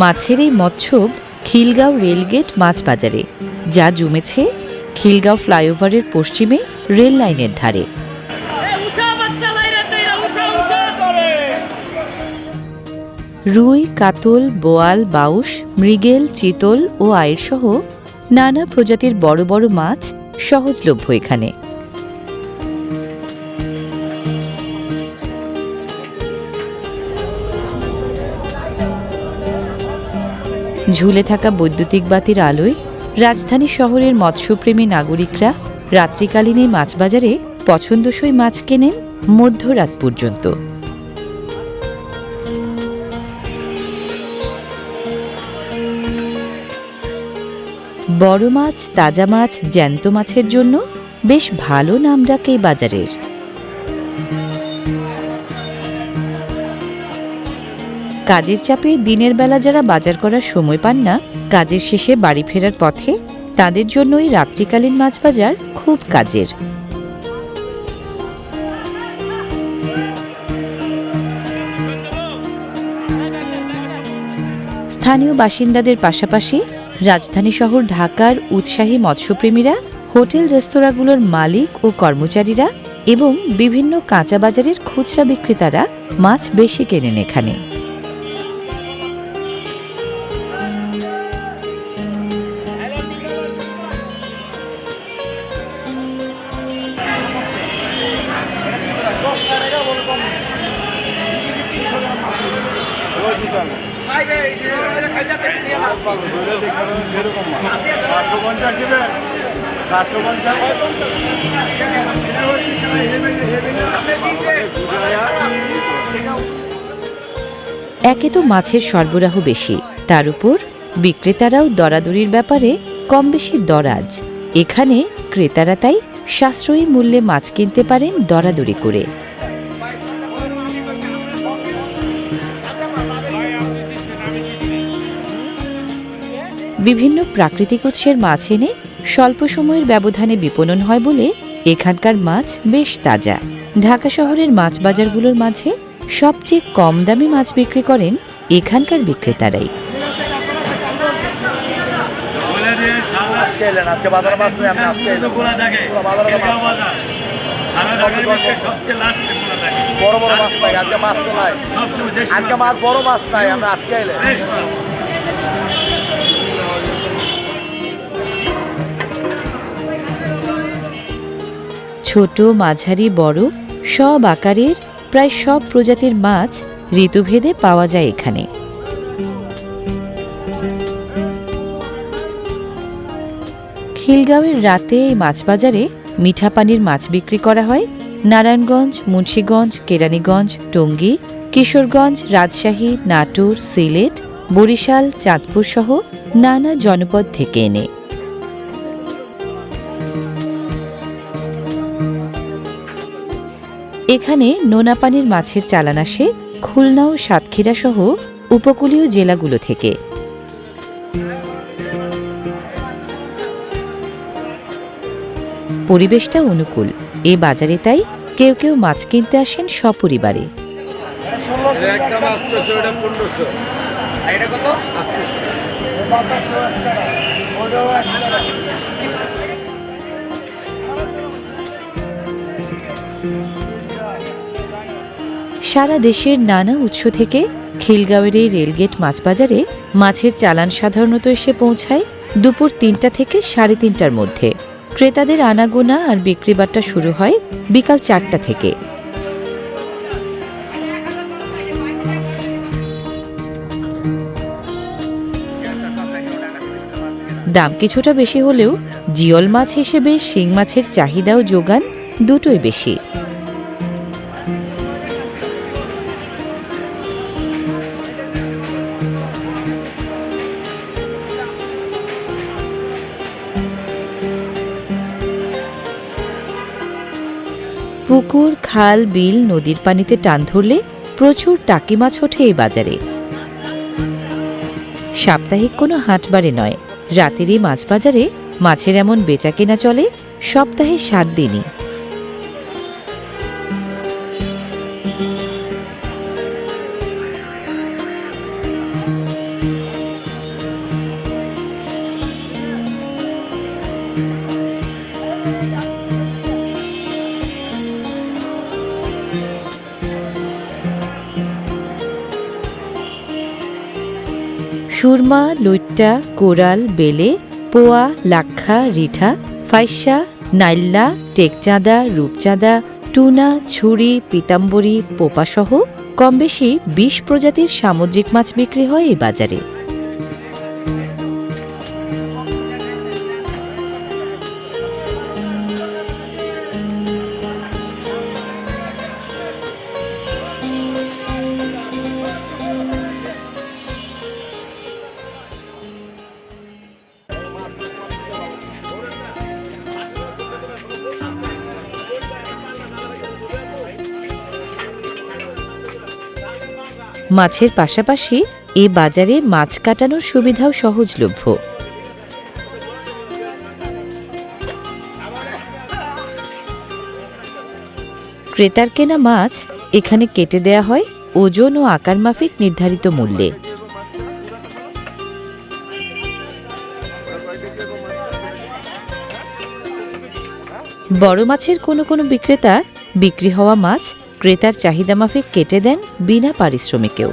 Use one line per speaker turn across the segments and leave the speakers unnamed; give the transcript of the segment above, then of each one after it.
মাছের এই মৎস্যব খিলগাঁও রেলগেট মাছ বাজারে যা জমেছে খিলগাঁও ফ্লাইওভারের পশ্চিমে রেল লাইনের ধারে। রুই, কাতল, বোয়াল বাউস মৃগেল, চিতল ও আয়ের সহ নানা প্রজাতির বড় বড় মাছ সহজলভ্য এখানে। ঝুলে থাকা বৈদ্যুতিক বাতির আলোয় রাজধানী শহরের মৎস্যপ্রেমী নাগরিকরা রাত্রিকালীন এই মাছ বাজারে পছন্দসই মাছ কেনেন মধ্যরাত পর্যন্ত। বড় মাছ, তাজা মাছ, জ্যান্ত মাছের জন্য বেশ ভালো নামডাক এই বাজারের। কাজের চাপে দিনের বেলা যারা বাজার করার সময় পান না, কাজের শেষে বাড়ি ফেরার পথে তাদের জন্যই রাত্রিকালীন মাছ বাজার খুব কাজের। স্থানীয় বাসিন্দাদের পাশাপাশি রাজধানী শহর ঢাকার উৎসাহী মৎস্যপ্রেমীরা, হোটেল রেস্তোরাঁগুলোর মালিক ও কর্মচারীরা এবং বিভিন্ন কাঁচা বাজারের খুচরা বিক্রেতারা মাছ বেশি কেনেন এখানে। একে তো মাছের সরবরাহ বেশি, তার উপর বিক্রেতারাও দরাদরির ব্যাপারে কম বেশি দরাজ। এখানে ক্রেতারা তাই সাশ্রয়ী মূল্যে মাছ কিনতে পারেন দরাদরি করে। বিভিন্ন প্রাকৃতিক উৎসের মাছ এনে স্বল্প সময়ের ব্যবধানে বিপণন হয় বলে এখানকার মাছ বেশ তাজা। ঢাকা শহরের মাছ বাজারগুলোর মাঝে সবচেয়ে কম দামে মাছ বিক্রি করেন এখানকার বিক্রেতারাই।
আজকে মাছ বড় বড় মাছ নাই আজকে মাছ তো নাই আজকে মাছ বড় মাছ। নাই আমরা আজকে এলেন
ছোট, মাঝারি, বড়, সব আকারের, প্রায় সব প্রজাতির মাছ ঋতুভেদে পাওয়া যায় এখানে। খিলগাঁওয়ের রাতে এই মাছ বাজারে মিঠা পানির মাছ বিক্রি করা হয়। নারায়ণগঞ্জ, মুন্সীগঞ্জ, কেরানীগঞ্জ, টঙ্গী, কিশোরগঞ্জ, রাজশাহী, নাটোর, সিলেট, বরিশাল চাঁদপুর সহ নানা জনপদ থেকে এনে। এখানে নোনা পানির মাছের চালান আসে খুলনা ও সাতক্ষীরা সহ উপকূলীয় জেলাগুলো থেকে। পরিবেশটা অনুকূল। এ বাজারে তাই কেউ কেউ মাছ কিনতে আসেন সপরিবারে।
কত?
সারা দেশের নানা উৎস থেকে খিলগাঁওয়ের এই রেলগেট মাছ বাজারে মাছের চালান সাধারণত এসে পৌঁছায় দুপুর তিনটা থেকে সাড়ে তিনটার মধ্যে। ক্রেতাদের আনাগোনা আর বিক্রি বাট্টা শুরু হয় বিকাল চারটা থেকে। দাম কিছুটা বেশি হলেও জিয়ল মাছ হিসেবে শিং মাছের চাহিদা ও যোগান দুটোই বেশি। পুকুর, খাল, বিল, নদীর পানিতে টান ধরলে প্রচুর টাকি মাছ ওঠে এই বাজারে। সাপ্তাহিক কোনো হাটবারে নয়, রাতের এই মাছ বাজারে মাছের এমন বেচা কেনা চলে সপ্তাহে সাত দিনই। সুরমা, লুইট্টা কোরাল বেলে, পোয়া, লাক্ষা, রিঠা, ফাইসা, নাইল্লা, টেকচাঁদা, রূপচাঁদা, টুনা, ছুরি, পিতাম্বরী, পোপাসহ কমবেশি বিশ প্রজাতির সামুদ্রিক মাছ বিক্রি হয় এই বাজারে। মাছের পাশাপাশি এ বাজারে মাছ কাটানোর সুবিধাও সহজলভ্য। ক্রেতার কেনা মাছ এখানে কেটে দেয়া হয় ওজন ও আকার মাফিক নির্ধারিত মূল্যে। বড় মাছের কোনো কোনো বিক্রেতা বিক্রি হওয়া মাছ ক্রেতার চাহিদা মাফিক কেটে দেন বিনা পারিশ্রমিকেও।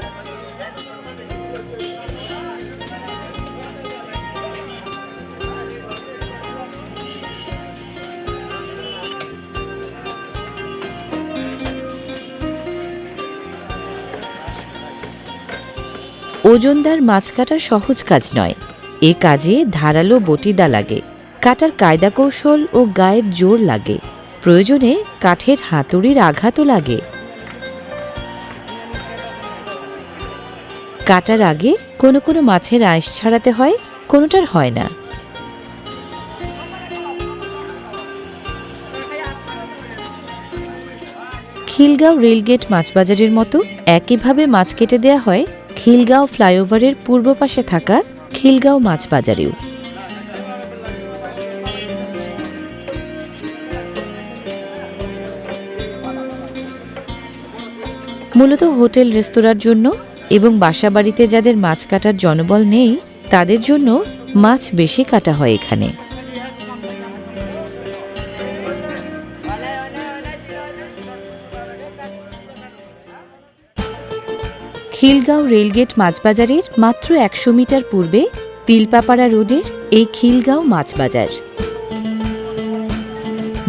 ওজনদার মাছ কাটা সহজ কাজ নয়। এ কাজে ধারালো বটিদা লাগে। কাটার কায়দা কৌশল ও গায়ের জোর লাগে। প্রয়োজনে কাঠের হাতুড়ির আঘাতও লাগে। কাটার আগে কোনো কোনো মাছের আঁশ ছাড়াতে হয়, কোনোটার হয় না। খিলগাঁও রেলগেট মাছ বাজারের মতো একইভাবে মাছ কেটে দেয়া হয়, খিলগাঁও ফ্লাইওভারের পূর্ব পাশে থাকা খিলগাঁও মাছ মূলত হোটেল রেস্তোরাঁর জন্য এবং বাসাবাড়িতে যাদের মাছ কাটার জনবল নেই, তাদের জন্য মাছ বেশি কাটা হয় এখানে। খিলগাঁও রেলগেট মাছবাজারের মাত্র একশো মিটার পূর্বে তিলপাপাড়া রোডের এই খিলগাঁও মাছবাজার।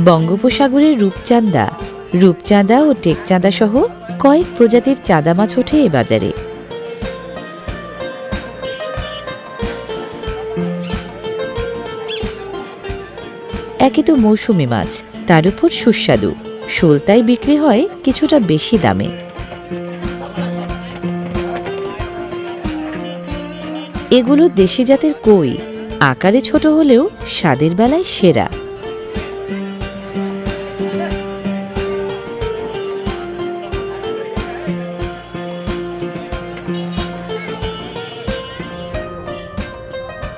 বঙ্গোপসাগরের রূপচাঁদা রূপচাঁদা ও টেকচাঁদা সহ কয়েক প্রজাতির চাঁদা মাছ ওঠে এ বাজারে। একে তো মৌসুমি মাছ, তার উপর সুস্বাদু। শোলতায় বিক্রি হয় কিছুটা বেশি দামে। এগুলো দেশি জাতের কই, আকারে ছোট হলেও স্বাদের বেলায় সেরা।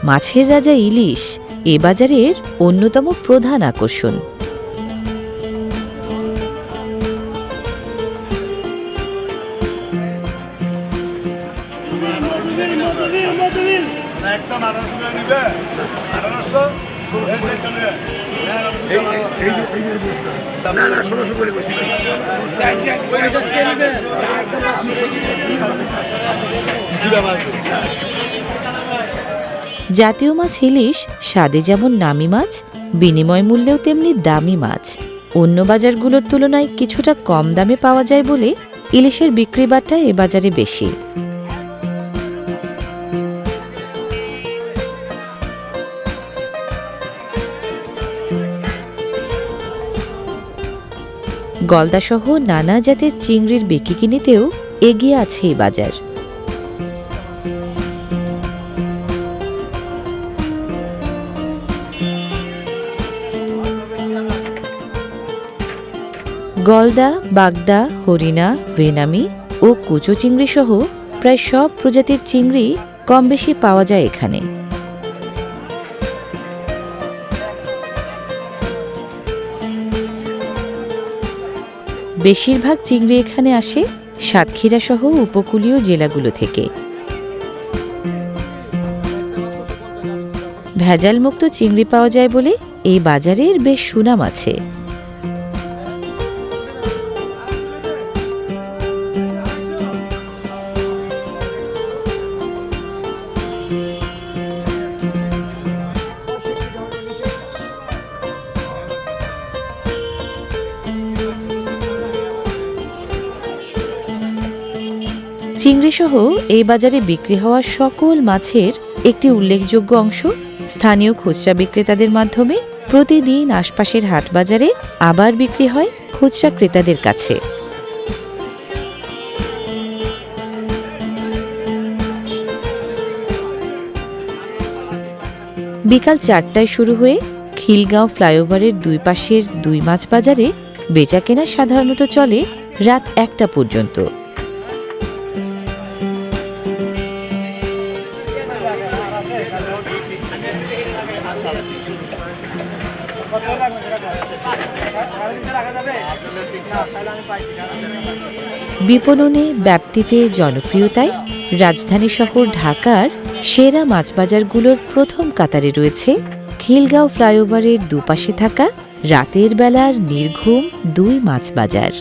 মাছের রাজা ইলিশ এ বাজারের অন্যতম প্রধান আকর্ষণ জাতীয় মাছ ইলিশ, স্বাদে যেমন নামি মাছ, বিনিময় মূল্যেও তেমনি দামি মাছ। অন্য বাজারগুলোর তুলনায় কিছুটা কম দামে পাওয়া যায় বলে ইলিশের বিক্রি বাট্টা এ বাজারে বেশি। গলদাসহ নানা জাতের চিংড়ির বিক্রি কিনিতেও এগিয়ে আছে এই বাজার। গলদা, বাগদা, হরিণা ভেনামি ও কুচো চিংড়ি সহ প্রায় সব প্রজাতির চিংড়ি কম বেশি পাওয়া যায় এখানে। বেশিরভাগ চিংড়ি এখানে আসে সাতক্ষীরা সহ উপকূলীয় জেলাগুলো থেকে। ভেজালমুক্ত চিংড়ি পাওয়া যায় বলে এই বাজারের বেশ সুনাম আছে। চিংড়ি সহ এই বাজারে বিক্রি হওয়া সকল মাছের একটি উল্লেখযোগ্য অংশ স্থানীয় খুচরা বিক্রেতাদের মাধ্যমে প্রতিদিন আশপাশের হাট বাজারে আবার বিক্রি হয় খুচরা ক্রেতাদের কাছে। বিকাল চারটায় শুরু হয়ে খিলগাঁও ফ্লাইওভারের দুই পাশের দুই মাছ বাজারে বেচাকেনা সাধারণত চলে রাত একটা পর্যন্ত। বিপণনে, ব্যাপ্তিতে জনপ্রিয়তায় রাজধানী শহর ঢাকার সেরা মাছবাজারগুলোর প্রথম কাতারে রয়েছে খিলগাঁও ফ্লাইওভারের দুপাশে থাকা রাতের বেলার নির্ঘুম দুই মাছ বাজার।